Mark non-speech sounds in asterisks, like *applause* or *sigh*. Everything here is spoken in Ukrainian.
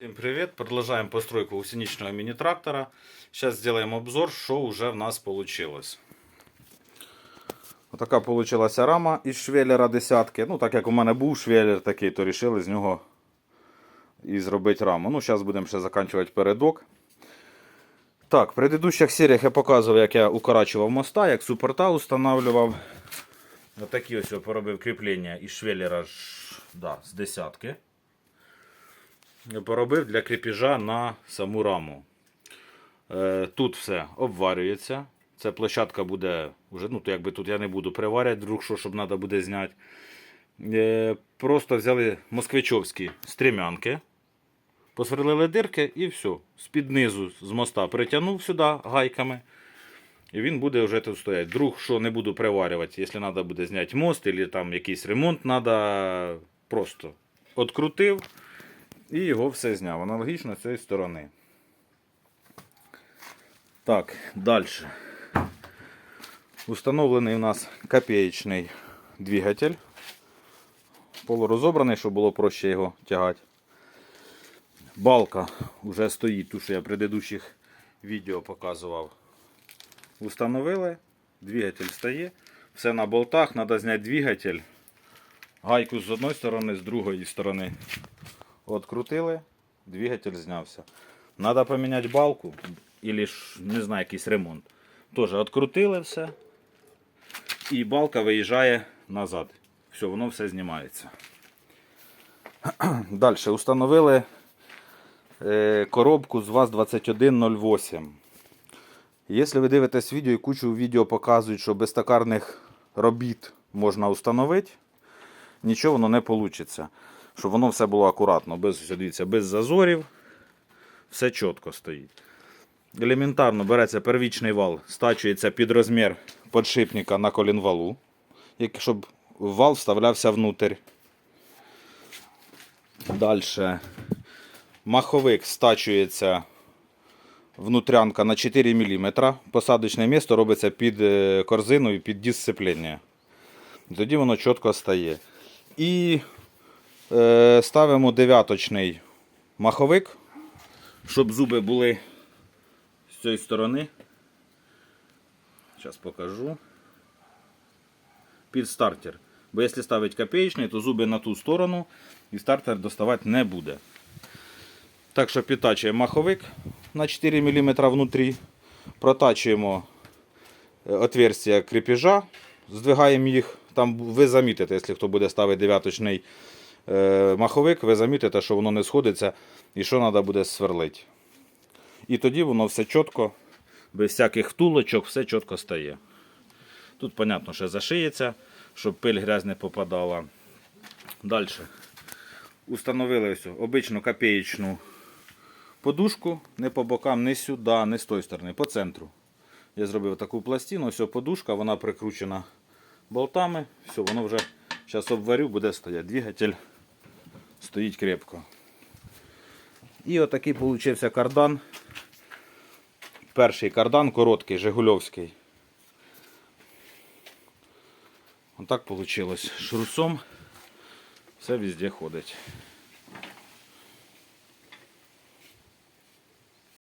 Всем привет! Продолжаем постройку гусеничного мини-трактора. Сейчас сделаем обзор, что уже в нас получилось. Отака получилася рама із швеллера десятки. Ну, так як у мене був швеллер такий, то вирішили з нього і зробити раму. Ну, зараз будемо ще закінчувати передок. Так, в предыдущих серіях я показував, як я укорачував моста, як супорта устанавливав. Отакі ось я поробив кріплення із швеллера да, з десятки поробив для кріпіжа на саму раму. Е, Тут все обварюється. Ця площадка буде вже, ну, то якби тут я не буду приваряти, вдруг що, щоб треба буде зняти. Е, Просто взяли москвичовські стрімянки, посверлили дирки і все. З-під низу з моста притягнув сюди гайками. І він буде вже тут стояти. Друг, що не буду приварювати, якщо треба буде зняти мост, або там якийсь ремонт, треба просто відкрутив. І його все зняв. Аналогічно з цієї сторони. Так, далі. Установлений у нас копеечний двигатель. Полурозобраний, щоб було проще його тягати. Балка вже стоїть, ту, що я в предыдущих відео показував. Установили, двигатель стає. Все на болтах, треба зняти двигатель. Гайку з одної сторони, з другої сторони Открутили, двигатель знявся. Надо поміняти балку, или ж, не знаю, якийсь ремонт. Теж відкрутили все. І балка виїжджає назад. Все, воно все знімається. *clears throat* Далі установили е, коробку з ВАЗ-2108. Якщо ви дивитесь відео і кучу відео показують, що без токарних робіт можна установити, нічого воно не вийде щоб воно все було акуратно, без, дивіться, без зазорів. Все чітко стоїть. Елементарно береться первічний вал, стачується під розмір подшипника на колінвалу, щоб вал вставлявся внутрь. Далі маховик стачується внутрянка на 4 мм. Посадочне місце робиться під е, корзину і під дисципління. Тоді воно чітко стає. І ставимо дев'яточний маховик, щоб зуби були з цієї сторони. Зараз покажу. Під стартер. Бо якщо ставити копеечний, то зуби на ту сторону і стартер доставати не буде. Так що підтачуємо маховик на 4 мм внутрі. Протачуємо е, отверстия крепежа, здвигаємо їх. Там ви замітите, якщо хто буде ставити дев'яточний е, маховик, ви замітите, що воно не сходиться і що треба буде сверлити. І тоді воно все чітко, без всяких втулочок, все чітко стає. Тут, понятно, що зашиється, щоб пиль грязь не попадала. Далі. Установили ось обичну копеечну подушку, не по бокам, не сюди, не з тої сторони, по центру. Я зробив таку пластину, ось подушка, вона прикручена болтами. Все, воно вже зараз обварю, буде стояти. Двигатель стоїть крепко. І отакий получився кардан. Перший кардан короткий, Жигульовський. Отак вийшло. Шрусом все везде ходить.